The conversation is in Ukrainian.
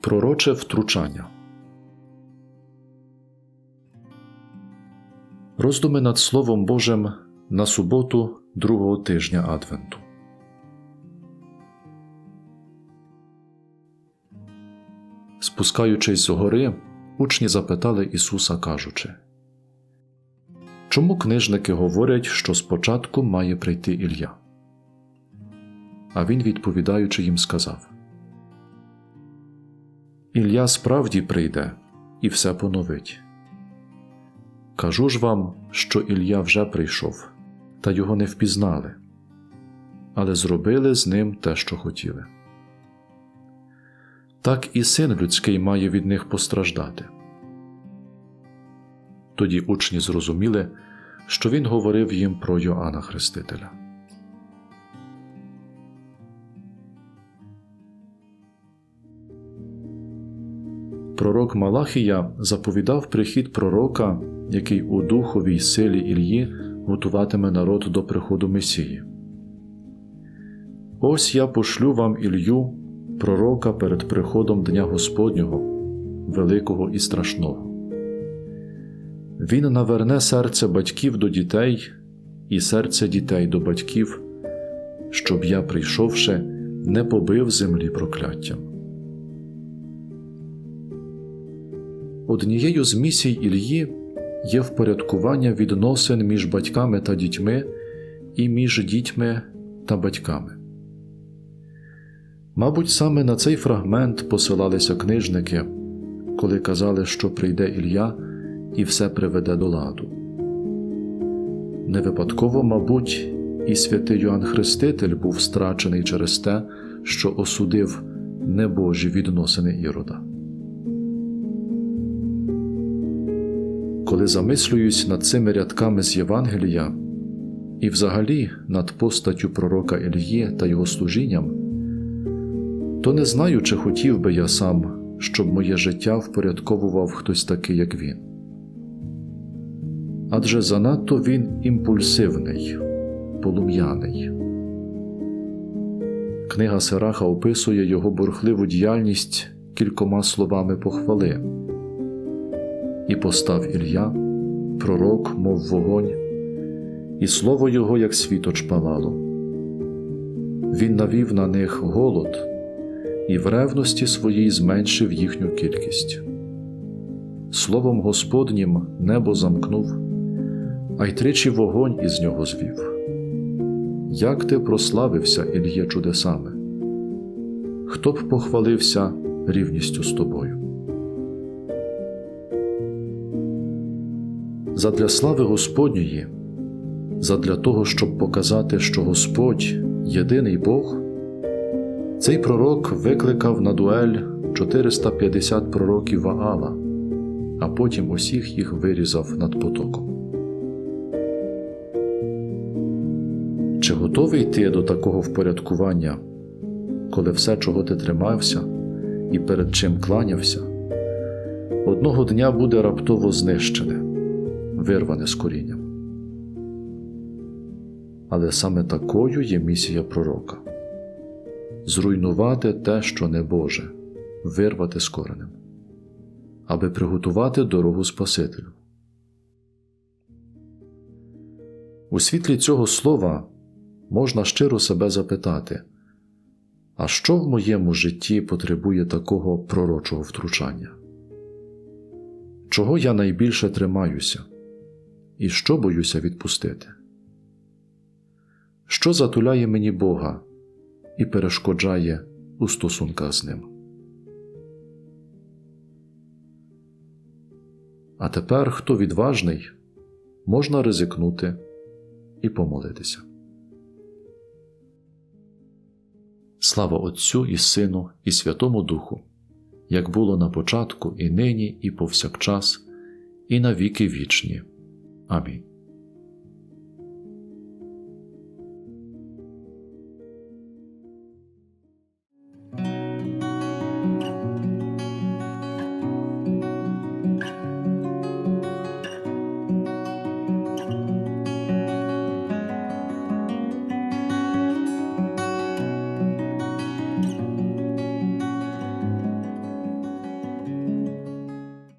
Пророче втручання. Роздуми над Словом Божим на суботу другого тижня Адвенту. Спускаючись з гори, учні запитали Ісуса, кажучи Чому книжники говорять, що спочатку має прийти Ілля? А він, відповідаючи їм, сказав Ілля справді прийде і все поновить. Кажу ж вам, що Ілля вже прийшов, та його не впізнали, але зробили з ним те, що хотіли. Так і син людський має від них постраждати. Тоді учні зрозуміли, що він говорив їм про Йоанна Хрестителя. Пророк Малахія заповідав прихід пророка, який у духовій силі Ільї готуватиме народ до приходу Месії. Ось я пошлю вам Ілью, пророка перед приходом Дня Господнього, великого і страшного. Він наверне серце батьків до дітей і серце дітей до батьків, щоб я, прийшовши, не побив землі прокляттям. Однією з місій Ільї є впорядкування відносин між батьками та дітьми і між дітьми та батьками. Мабуть, саме на цей фрагмент посилалися книжники, коли казали, що прийде Ілля і все приведе до ладу. Не випадково, мабуть, і святий Йоанн Хреститель був страчений через те, що осудив небожі відносини Ірода. Коли замислююсь над цими рядками з Євангелія і взагалі над постаттю пророка Ільї та його служінням, то не знаю, чи хотів би я сам, щоб моє життя впорядковував хтось такий, як він. Адже занадто він імпульсивний, полум'яний. Книга Сераха описує його бурхливу діяльність кількома словами похвали. І постав Ілля, пророк, мов вогонь, і слово його, як світоч палало. Він навів на них голод і в ревності своїй зменшив їхню кількість. Словом Господнім небо замкнув, а й тричі вогонь із нього звів. Як ти прославився, Ільє, чудесами? Хто б похвалився рівністю з тобою? Задля слави Господньої, задля того, щоб показати, що Господь єдиний Бог, цей пророк викликав на дуель 450 пророків Ваала, а потім усіх їх вирізав над потоком. Чи готовий ти до такого впорядкування, коли все, чого ти тримався і перед чим кланявся, одного дня буде раптово знищене? Вирване з корінням. Але саме такою є місія пророка зруйнувати те, що не Боже, вирвати з коренем, аби приготувати дорогу Спасителю. У світлі цього слова можна щиро себе запитати, а що в моєму житті потребує такого пророчого втручання? Чого я найбільше тримаюся? І що боюся відпустити? Що затуляє мені Бога і перешкоджає у стосунках з Ним? А тепер, хто відважний, можна ризикнути і помолитися. Слава Отцю і Сину, і Святому Духу, як було на початку, і нині, і повсякчас, і на віки вічні. آمین۔